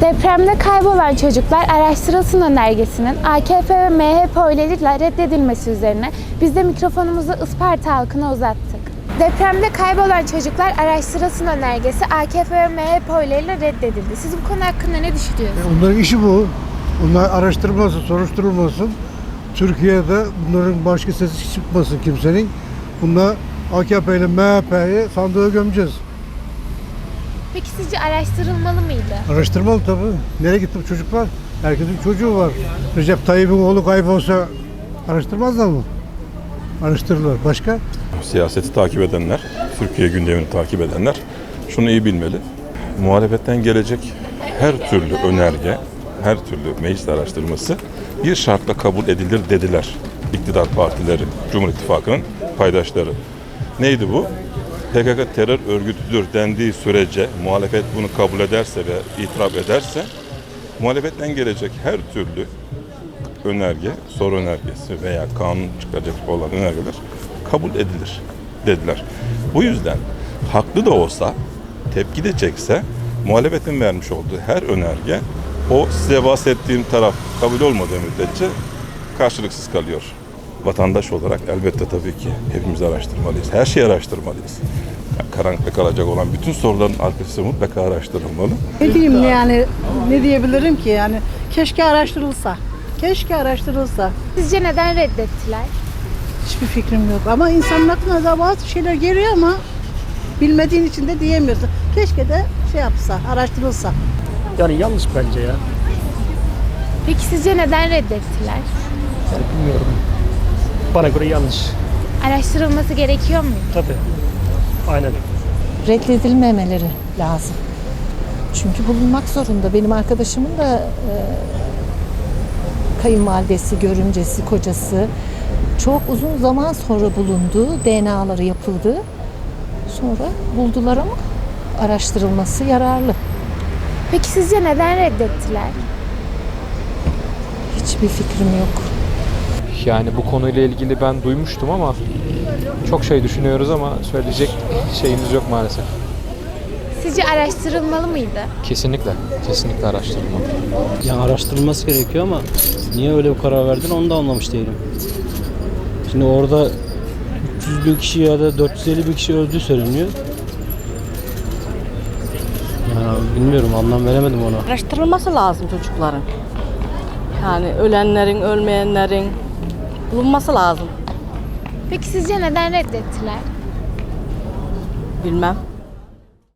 Depremde kaybolan çocuklar araştırılsın önergesinin AKP ve MHP oyleriyle reddedilmesi üzerine biz de mikrofonumuzu Isparta halkına uzattık. Depremde kaybolan çocuklar araştırılsın önergesi AKP ve MHP oylarıyla reddedildi. Siz bu konu hakkında ne düşünüyorsunuz? Onların işi bu. Onlar araştırılmasın, soruşturulmasın. Türkiye'de bunların başka sesi çıkmasın kimsenin. Bunlar AKP ile MHP'yi sandığa gömeceğiz. Peki sizce araştırılmalı mıydı? Araştırmalı tabii. Nereye gitti bu çocuklar? Herkesin çocuğu var. Recep Tayyip'in oğlu kaybolsa araştırmazlar mı? Araştırırlar. Başka? siyaseti takip edenler, Türkiye gündemini takip edenler şunu iyi bilmeli. Muhalefetten gelecek her türlü önerge, her türlü meclis araştırması bir şartla kabul edilir dediler. İktidar partileri, Cumhur İttifakı'nın paydaşları. Neydi bu? PKK terör örgütüdür dendiği sürece muhalefet bunu kabul ederse ve itiraf ederse muhalefetten gelecek her türlü önerge, soru önergesi veya kanun çıkaracak olan önergeler kabul edilir dediler. Bu yüzden haklı da olsa, tepki de çekse muhalefetin vermiş olduğu her önerge o size bahsettiğim taraf kabul olmadığı müddetçe karşılıksız kalıyor. Vatandaş olarak elbette tabii ki hepimiz araştırmalıyız. Her şeyi araştırmalıyız. Yani karanlıkta kalacak olan bütün soruların arkası mutlaka araştırılmalı. Ne diyeyim yani ne diyebilirim ki yani keşke araştırılsa. Keşke araştırılsa. Sizce neden reddettiler? Hiçbir fikrim yok ama insanın aklına da bazı şeyler geliyor ama bilmediğin için de diyemiyorsun. Keşke de şey yapsa, araştırılsa. Yani yanlış bence ya. Peki sizce neden reddettiler? Yani bilmiyorum. Bana göre yanlış. Araştırılması gerekiyor mu? Tabii. Aynen. reddedilmemeleri lazım. Çünkü bulunmak zorunda. Benim arkadaşımın da e, kayınvalidesi, görümcesi, kocası çok uzun zaman sonra bulundu. DNA'ları yapıldı. Sonra buldular ama araştırılması yararlı. Peki sizce neden reddettiler? Hiçbir fikrim yok. Yani bu konuyla ilgili ben duymuştum ama çok şey düşünüyoruz ama söyleyecek şeyimiz yok maalesef. Sizce araştırılmalı mıydı? Kesinlikle, kesinlikle araştırılmalı. Yani araştırılması gerekiyor ama niye öyle bir karar verdin onu da anlamış değilim. Şimdi orada 300 bin kişi ya da 450 bin kişi öldüğü söyleniyor. Yani bilmiyorum anlam veremedim ona. Araştırılması lazım çocukların. Yani ölenlerin, ölmeyenlerin bulunması lazım. Peki sizce neden reddettiler? Bilmem.